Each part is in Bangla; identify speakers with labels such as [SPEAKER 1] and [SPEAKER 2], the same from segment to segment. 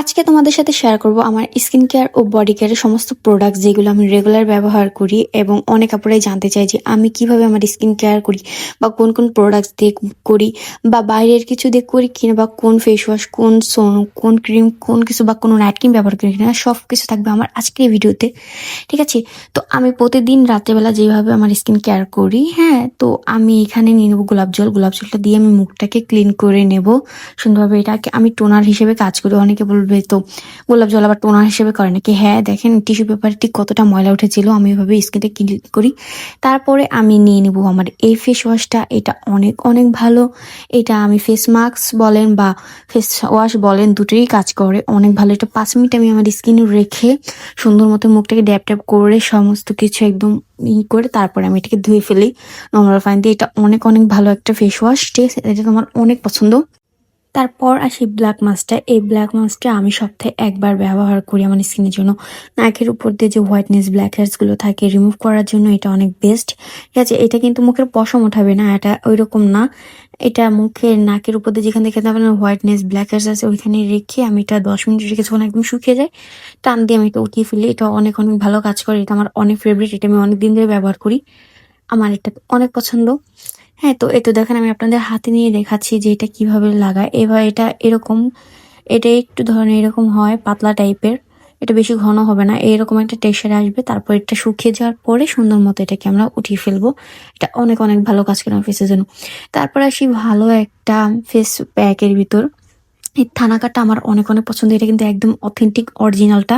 [SPEAKER 1] আজকে তোমাদের সাথে শেয়ার করব আমার স্কিন কেয়ার ও বডি কেয়ারের সমস্ত প্রোডাক্ট যেগুলো আমি রেগুলার ব্যবহার করি এবং অনেক আপুরাই জানতে চাই যে আমি কীভাবে আমার স্কিন কেয়ার করি বা কোন কোন প্রোডাক্টস দিয়ে করি বা বাইরের কিছু দিয়ে করি কিনা বা কোন ফেস ওয়াশ কোন সোন, কোন ক্রিম কোন কিছু বা কোনো নাইট ক্রিম ব্যবহার করি কিনা সব কিছু থাকবে আমার আজকের ভিডিওতে ঠিক আছে? তো আমি প্রতিদিন রাত্রেবেলা যেভাবে আমার স্কিন কেয়ার করি হ্যাঁ তো আমি এখানে নিয়ে নেব গোলাপ জল, গোলাপ জলটা দিয়ে আমি মুখটাকে ক্লিন করে নেব। সুন্দরভাবে এটাকে আমি টোনার হিসেবে কাজ করি। অনেকে বলবে তো গোলাপ জল আবার টোনার হিসেবে করে নাকি? হ্যাঁ দেখেন টিস্যু পেপারে ঠিক কতটা ময়লা উঠেছিল, আমি এভাবে স্কিনটা ক্লিন করি। তারপরে আমি নিয়ে নেব আমার এই ফেস ওয়াশটা, এটা অনেক অনেক ভালো। এটা আমি ফেস মাস্ক বলেন বা ফেস ওয়াশ বলেন, দুটোই কাজ করে, অনেক ভালো। এটা পাঁচ মিনিট আমি আমার স্কিনে রেখে সুন্দর মতো মুখটাকে ড্যাপ ট্যাপ করে সমস্ত কিছু একদম ই করে তারপরে আমি এটাকে ধুয়ে ফেলি। নর্মাল ফাইন দিয়ে। এটা অনেক অনেক ভালো একটা ফেস ওয়াশ আছে? এটা আমার অনেক পছন্দ। তারপর আসি ব্ল্যাক মাস্কটা এই ব্ল্যাক মাস্কটা আমি সপ্তাহে একবার ব্যবহার করি আমার স্কিনের জন্য। নাকের উপর দিয়ে যে হোয়াইটনেস ব্ল্যাকগুলো থাকে রিমুভ করার জন্য এটা অনেক বেস্ট ঠিক আছে, এটা কিন্তু মুখের পশম ওঠাবে না, এটা ওই রকম না। এটা মুখের নাকের উপর দিয়ে যেখান থেকে আপনার হোয়াইটনেস ব্ল্যাক হেয়ার্স আছে ওইখানে রেখে আমি এটা দশ মিনিট রেখে যখন একদম শুকিয়ে যায়, টান দিয়ে আমি এটা উঠিয়ে ফেলি। এটা অনেক অনেক ভালো কাজ করে, এটা আমার অনেক ফেভারিট এটা আমি অনেক দিন ধরে ব্যবহার করি। আমার এটা অনেক পছন্দ। হ্যাঁ তো এই তো দেখেন আমি আপনাদের হাতে নিয়ে দেখাচ্ছি যে এটা কীভাবে লাগায়। এবার এটা এরকম, এটা একটু ধরনের এরকম হয়, পাতলা টাইপের। এটা বেশি ঘন হবে না, এরকম একটা টেক্সচার আসবে। তারপর এটা শুকিয়ে যাওয়ার পরে সুন্দর মতো এটাকে আমরা উঠিয়ে ফেলব। এটা অনেক অনেক ভালো কাজ করে ফেসের জন্য। তারপর আসি ভালো একটা ফেস প্যাকের ভিতর। এই থানাকাটা আমার অনেক অনেক পছন্দ। এটা কিন্তু একদম অথেন্টিক অরিজিনালটা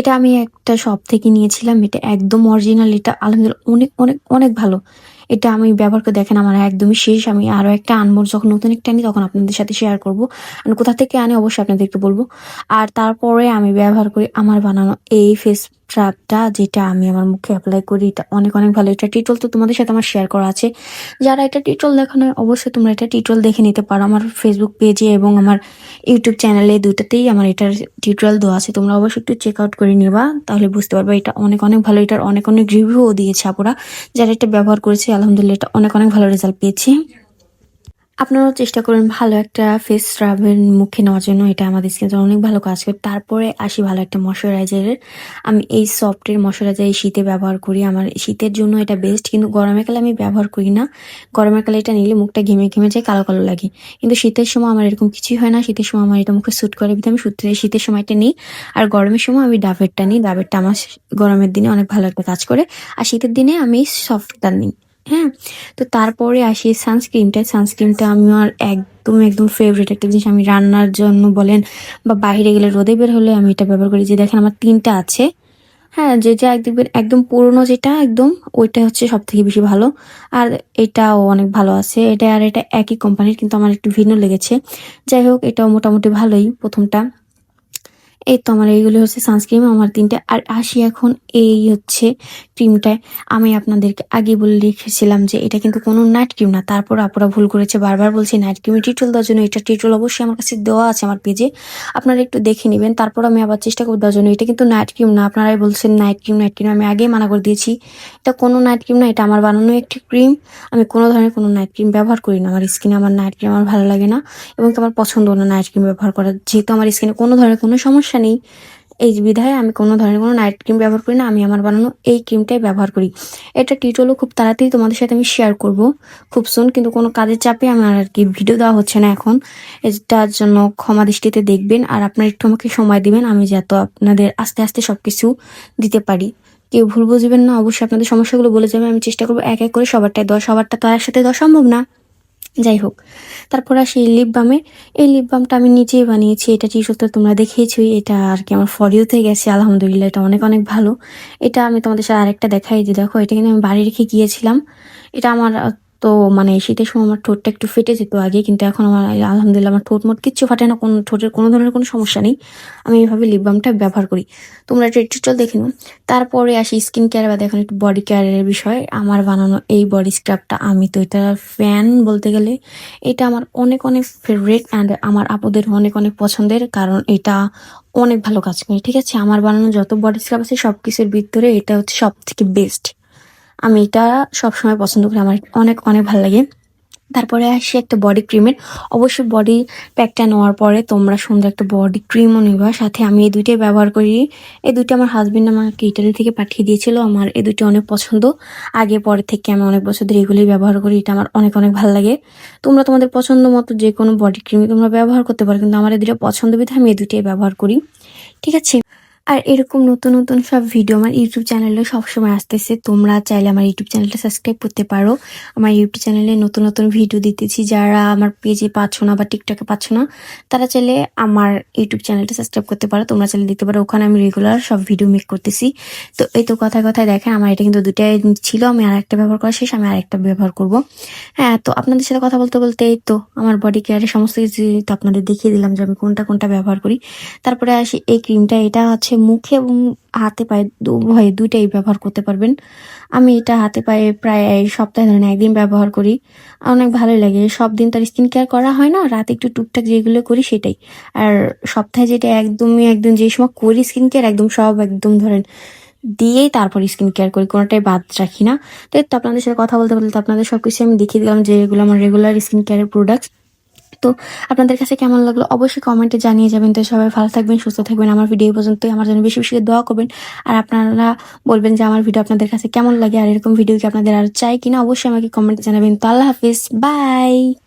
[SPEAKER 1] এটা আমি একটা শপ থেকে নিয়েছিলাম। এটা একদম অরিজিনাল এটা আলহামদুলিল্লাহ অনেক অনেক অনেক ভালো। এটা আমি ব্যবহার করে দেখেন, আমার একদমই শেষ। আমি আরও একটা আনব যখন নতুন একটা আনি, তখন আপনাদের সাথে শেয়ার করব। আমি কোথা থেকে আনি অবশ্যই আপনাদেরকে বলব। আর তারপরে আমি ব্যবহার করি আমার বানানো এই ফেস স্ক্রাবটা যেটা আমি আমার মুখে অ্যাপ্লাই করি, এটা অনেক অনেক ভালো। এটা টিটল তো তোমাদের সাথে আমার শেয়ার করা আছে। যারা এটা টিটল দেখানো অবশ্যই তোমরা এটা টিটল দেখে নিতে পারো। আমার ফেসবুক পেজে এবং আমার ইউটিউব চ্যানেলে দুটাতেই আমার এটার টিউটোরিয়াল দেওয়া আছে। তোমরা অবশ্যই একটু চেক আউট করে নিবা, তাহলে বুঝতে পারবে এটা অনেক অনেক ভালো। এটার অনেক অনেক রিভিউও দিয়েছে আপুরা। যারা এটা ব্যবহার করেছে, আলহামদুলিল্লাহ, এটা অনেক অনেক ভালো রেজাল্ট পেয়েছি। আপনারাও চেষ্টা করুন ভালো একটা ফেস স্ক্রাবের মুখে নেওয়ার জন্য। এটা আমাদের স্কিনের অনেক ভালো কাজ করে। তারপরে আসি ভালো একটা ময়শ্চারাইজারের আমি এই সফটের ময়শ্চারাইজার এই শীতে ব্যবহার করি। আমার শীতের জন্য এটা বেস্ট কিন্তু গরমের কালে আমি ব্যবহার করি না। গরমের কালে এটা নিলে মুখটা ঘেমে ঘেমে যায়, কালো কালো লাগে। কিন্তু শীতের সময় আমার এরকম কিছুই হয় না। শীতের সময় আমার এটা মুখে স্যুট করে। বিধে আমি সূত্রে শীতের সময়টা নিই। আর গরমের সময় আমি ডাবেরটা নিই। ডাবেরটা আমার গরমের দিনে অনেক ভালো একটা কাজ করে। আর শীতের দিনে আমি সফটটা নিই। হ্যাঁ তো তারপরে আসি সানস্ক্রিনটা। সানস্ক্রিনটা আমার একদম একদম ফেভারিট একটা জিনিস। আমি রান্নার জন্য বলেন বা বাইরে গেলে রোদে বের হলে আমি এটা ব্যবহার করি। যে দেখেন আমার তিনটা আছে। হ্যাঁ যেটা দেখবেন, একদম পুরনো যেটা, একদম, ওইটা হচ্ছে সব থেকে বেশি ভালো। আর এটাও অনেক ভালো আছে। এটা আর এটা একই কোম্পানির কিন্তু আমার একটু ভিন্ন লেগেছে। যাই হোক, এটাও মোটামুটি ভালোই প্রথমটা। এই তো আমার এইগুলো হচ্ছে সানস্ক্রিন আমার তিনটে। আর আসি এখন এই হচ্ছে ক্রিমটায় আমি আপনাদেরকে আগে বলে রেখেছিলাম যে এটা কিন্তু কোনো নাইট ক্রিম না। তারপর আপুরা ভুল করেছে, বারবার বলছি নাইট ক্রিম টিটল দেওয়ার জন্য এটা টিটল অবশ্যই আমার কাছে দেওয়া আছে আমার পেজে আপনারা একটু দেখে নেবেন, তারপর আমি আবার চেষ্টা করে দেওয়ার জন্য। এটা কিন্তু নাইট ক্রিম না, আপনারাই বলছেন নাইট ক্রিম নাইট ক্রিম আমি আগেই মানা করে দিয়েছি, এটা কোনো নাইট ক্রিম না, এটা আমার বানানো একটি ক্রিম আমি কোনো ধরনের কোনো নাইট ক্রিম ব্যবহার করি না। আমার স্কিনে আমার নাইট ক্রিম আমার ভালো লাগে না, এবং আমার পছন্দ না নাইট ক্রিম ব্যবহার করা যেহেতু আমার স্কিনে কোনো ধরনের কোনো সমস্যা সমস্যা নেই। এই বিধায় আমি কোনো ধরনের কোনো নাইট ক্রিম ব্যবহার করি না, আমি আমার বানানো এই ক্রিমটাই ব্যবহার করি। এটা টিটলও খুব তাড়াতাড়ি তোমাদের সাথে আমি শেয়ার করব। খুব সুন কিন্তু কোনো কাজের চাপে আমার আর কি ভিডিও দেওয়া হচ্ছে না এখন। এটার জন্য ক্ষমা দৃষ্টিতে দেখবেন, আর আপনার একটু আমাকে সময় দিবেন, আমি যাতে আপনাদের আস্তে আস্তে সব কিছু দিতে পারি। কেউ ভুল বুঝবেন না, অবশ্যই আপনাদের সমস্যাগুলো বলে যাবে, আমি চেষ্টা করব এক এক করে সবারটাই দেওয়া। সবারটা তো একসাথে দেওয়া সম্ভব না। যাই হোক, তারপর আসি লিপ বামে এই লিপ বামটা আমি নিজেই বানিয়েছি, এটা টি টিউশন তোমরা দেখিয়েছি এটা আর কি আমার ফরিওতে গেছে, আলহামদুলিল্লাহ এটা অনেক অনেক ভালো। এটা আমি তোমাদের সাথে আরেকটা দেখাই যে দেখো, এটা কিন্তু আমি বাড়ি রেখে গিয়েছিলাম। এটা আমার তো মানে শীতের সময় আমার ঠোঁটটা একটু ফেটে যেত আগে, কিন্তু এখন আমার আলহামদুলিল্লাহ আমার ঠোঁট মোট কিচ্ছু ফাটে না, কোনো ঠোঁটের কোনো ধরনের কোনো সমস্যা নেই। আমি এইভাবে লিপ বামটা ব্যবহার করি। তোমরা টিউটোরিয়াল দেখে নিও। তারপরে আসি স্কিন কেয়ার বা দেখুন একটু বডি কেয়ারের বিষয়। আমার বানানো এই বডি স্ক্রাবটা আমি তো এটা ফ্যান বলতে গেলে, এটা আমার অনেক অনেক ফেভারিট অ্যান্ড আমার আপুদের অনেক অনেক পছন্দের, কারণ এটা অনেক ভালো কাজ করে। ঠিক আছে? আমার বানানো যত বডি স্ক্রাব আছে সব কিছুর ভিতরে এটা হচ্ছে সব থেকে বেস্ট আমি এটা সবসময় পছন্দ করি। আমার অনেক অনেক ভালো লাগে। তারপরে আসি একটা বডি ক্রিমের অবশ্যই বডি প্যাকটা নেওয়ার পরে তোমরা সুন্দর একটা বডি ক্রিমও নিবা। সাথে আমি এই দুইটাই ব্যবহার করি। এই দুইটা আমার হাজব্যান্ড আমাকে ইটালি থেকে পাঠিয়ে দিয়েছিল। আমার এই দুইটা অনেক পছন্দ। আগে, পরে থেকে আমি অনেক বছর ধরে এগুলোই ব্যবহার করি। এটা আমার অনেক অনেক ভালো লাগে। তোমরা তোমাদের পছন্দ মতো যে কোনো বডি ক্রিমই তোমরা ব্যবহার করতে পারো। কিন্তু আমার এই দুটো পছন্দ বিধে আমি এই দুইটাই ব্যবহার করি। ঠিক আছে? আর এরকম নতুন নতুন সব ভিডিও আমার ইউটিউব চ্যানেলে সবসময় আসতেছে। তোমরা চাইলে আমার ইউটিউব চ্যানেলটা সাবস্ক্রাইব করতে পারো। আমার ইউটিউব চ্যানেলে নতুন নতুন ভিডিও দিতেছি। যারা আমার পেজে পাচ্ছ না বা টিকটকে পাচ্ছ না, তারা চাইলে আমার ইউটিউব চ্যানেলটা সাবস্ক্রাইব করতে পারো। তোমরা চাইলে দেখতে পারো, ওখানে আমি রেগুলার সব ভিডিও মেক করতেছি। তো এই তো কথায় কথায় দেখেন, আমার এটা কিন্তু দুটাই ছিল। আমি আর একটা ব্যবহার করা শেষ, আমি আরেকটা ব্যবহার করব। হ্যাঁ তো আপনাদের সাথে কথা বলতে বলতে এই তো আমার বডি কেয়ারের সমস্ত কিছু তো আপনাদের দেখিয়ে দিলাম যে আমি কোনটা কোনটা ব্যবহার করি। তারপরে আসি, এই ক্রিমটা এটা হচ্ছে মুখে এবং হাতে পায়ে উভয়ে দুইটাই ব্যবহার করতে পারবেন। আমি এটা হাতে পায়ে প্রায় সপ্তাহে ধরেন একদিন ব্যবহার করি। অনেক ভালোই লাগে। সব দিন তার স্কিন কেয়ার করা হয় না। রাতে একটু টুকটাক যেগুলো করি সেটাই। আর সপ্তাহে যেটা একদমই একদম যে সময় করি স্কিন কেয়ার একদম সব একদম ধরেন দিয়েই তারপর স্কিন কেয়ার করি। কোনোটাই বাদ রাখি না। তো আপনাদের সাথে কথা বলতে বলতে আপনাদের সব কিছু আমি দেখিয়ে দিলাম যে এগুলো আমার রেগুলার স্কিন কেয়ারের প্রোডাক্টস তো আপনাদের কাছে কেমন লাগল অবশ্যই কমেন্টে জানিয়ে যাবেন। তো সবাই ভালো থাকবেন, সুস্থ থাকবেন। আমার ভিডিও পর্যন্তই। আমার জন্য বেশি বেশি দোয়া করবেন। আর আপনারা বলবেন যে আমার ভিডিও আপনাদের কাছে কেমন লাগে, আর এরকম ভিডিও কি আপনাদের আর চাই কিনা, অবশ্যই আমাকে কমেন্টে জানাবেন। তো আল্লাহ হাফিজ। বাই